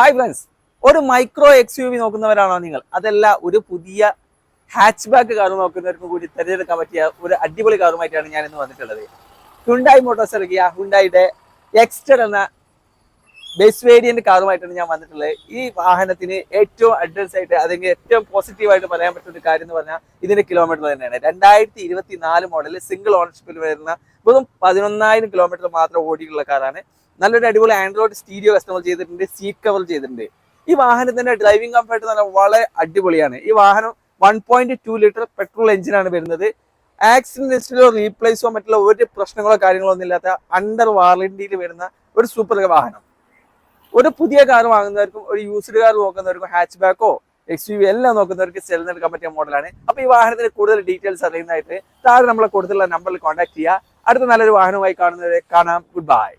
Hi friends ഒരു micro X U V നോക്കുന്നവരാണോ നിങ്ങൾ? അതല്ല ഒരു പുതിയ ഹാച്ച് ബാക്ക് കാർ നോക്കുന്നവർക്ക് കൂടി തിരഞ്ഞെടുക്കാൻ പറ്റിയ ഒരു അടിപൊളി കാറുമായിട്ടാണ് ഞാൻ ഇന്ന് വന്നിട്ടുള്ളത്. ഹുണ്ടായി മോട്ടോർസ് ഇറക്കിയ ഹുണ്ടായിയുടെ എക്സ്റ്റർ എന്ന ബേസ് വേരിയന്റ് കാറുമായിട്ടാണ് ഞാൻ വന്നിട്ടുള്ളത്. ഈ വാഹനത്തിന് ഏറ്റവും അഡ്വാൻസ് ആയിട്ട് അല്ലെങ്കിൽ ഏറ്റവും പോസിറ്റീവായിട്ട് പറയാൻ പറ്റുന്ന ഒരു കാര്യം എന്ന് പറഞ്ഞാൽ ഇതിന്റെ കിലോമീറ്റർ തന്നെയാണ്. രണ്ടായിരത്തി ഇരുപത്തി നാല് മോഡൽ സിംഗിൾ ഓണർഷിപ്പിൽ വരുന്ന വെറും പതിനൊന്നായിരം കിലോമീറ്റർ മാത്രം ഓടിയിട്ടുള്ള കാറാണ് നല്ലൊരു അടിപൊളി ആൻഡ്രോയിഡ് സ്റ്റീരിയോ കസ്റ്റമർ ചെയ്തിട്ടുണ്ട് സീറ്റ് കവർ ചെയ്തിട്ടുണ്ട്. ഈ വാഹനത്തിന്റെ ഡ്രൈവിംഗ് കംഫർട്ട് നല്ല വളരെ അടിപൊളിയാണ്. ഈ വാഹനം one point two litre petrol എഞ്ചിനാണ് വരുന്നത്. ആക്സിഡന്റോ റീപ്ലേസോ മറ്റുള്ള ഒരു പ്രശ്നങ്ങളോ കാര്യങ്ങളോ ഒന്നും ഇല്ലാത്ത അണ്ടർ വാറണ്ടിയിൽ വരുന്ന ഒരു സൂപ്പർ വാഹനം. ഒരു പുതിയ കാർ വാങ്ങുന്നവർക്കും ഒരു യൂസ്ഡ് കാർ നോക്കുന്നവർക്കും ഹാച്ച് ബാക്കോ എക്സ് യു എല്ലാം നോക്കുന്നവർക്ക് സെൽ എടുക്കാൻ പറ്റിയ മോഡലാണ് അപ്പൊ ഈ വാഹനത്തിന് കൂടുതൽ ഡീറ്റെയിൽസ് അറിയുന്നതായിട്ട് താഴെ നമ്മളെ കൊടുത്തുള്ള നമ്പറിൽ കോൺടാക്ട് ചെയ്യുക. അടുത്ത നല്ലൊരു വാഹനവുമായി കാണുന്നവരെ കാണാം. Good bye